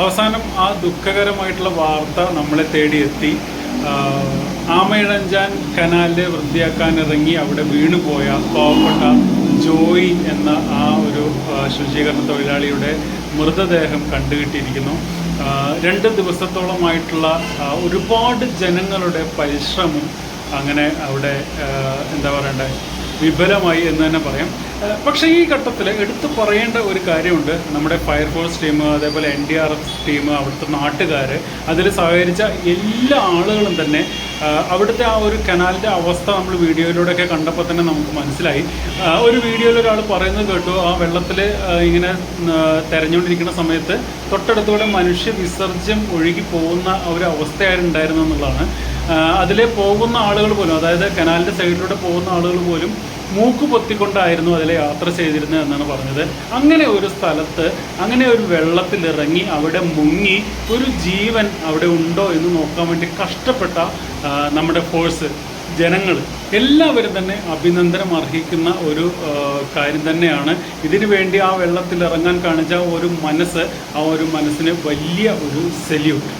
അവസാനം ആ ദുഃഖകരമായിട്ടുള്ള വാർത്ത നമ്മളെ തേടിയെത്തി. ആമയിഴഞ്ചാൻ കനാലിലെ വൃത്തിയാക്കാൻ ഇറങ്ങി അവിടെ വീണുപോയ പാവപ്പെട്ട ജോയി എന്ന ആ ഒരു ശുചീകരണ തൊഴിലാളിയുടെ മൃതദേഹം കണ്ടുകിട്ടിയിരിക്കുന്നു. രണ്ട് ദിവസത്തോളമായിട്ടുള്ള ഒരുപാട് ജനങ്ങളുടെ പരിശ്രമം അങ്ങനെ അവിടെ എന്താ പറയണ്ടേ വിഫലമായി എന്ന് തന്നെ പറയാം. പക്ഷേ ഈ ഘട്ടത്തിൽ എടുത്തു പറയേണ്ട ഒരു കാര്യമുണ്ട്. നമ്മുടെ ഫയർഫോഴ്സ് ടീം അതേപോലെ N D R F team അവിടുത്തെ നാട്ടുകാർ അതിൽ സഹകരിച്ച എല്ലാ ആളുകളും തന്നെ അവിടുത്തെ ആ ഒരു കനാലിന്റെ അവസ്ഥ നമ്മൾ വീഡിയോയിലൂടെയൊക്കെ കണ്ടപ്പോൾ തന്നെ നമുക്ക് മനസ്സിലായി. ഒരു വീഡിയോയിൽ ഒരാൾ പറയുന്നത് കേട്ടു ആ വെള്ളത്തിൽ ഇങ്ങനെ തിരഞ്ഞുകൊണ്ടിരിക്കുന്ന സമയത്ത് തൊട്ടടുത്തൂടെ മനുഷ്യ വിസർജ്യം ഒഴുകി പോകുന്ന ഒരു അവസ്ഥയായിരുന്നു ഉണ്ടായിരുന്നു അതിലെ പോകുന്ന ആളുകൾ പോലും അതായത് കനാലിന്റെ സൈഡിലൂടെ പോകുന്ന ആളുകൾ പോലും മൂക്ക് പൊത്തിക്കൊണ്ടായിരുന്നു അതിലെ യാത്ര ചെയ്തിരുന്നത് എന്നാണ് പറഞ്ഞത്. അങ്ങനെ ഒരു സ്ഥലത്ത് അങ്ങനെ ഒരു വെള്ളത്തിലിറങ്ങി അവിടെ മുങ്ങി ഒരു ജീവൻ അവിടെ ഉണ്ടോ എന്ന് നോക്കാൻ വേണ്ടി കഷ്ടപ്പെട്ട നമ്മുടെ ഫോഴ്സ് ജനങ്ങൾ എല്ലാവരും തന്നെ അഭിനന്ദനം അർഹിക്കുന്ന ഒരു കാര്യം തന്നെയാണ്. ഇതിനു വേണ്ടി ആ വെള്ളത്തിൽ ഇറങ്ങാൻ കാണിച്ച ഒരു മനസ്സ് ആ ഒരു മനസ്സിന് വലിയ ഒരു സെല്യൂട്ട്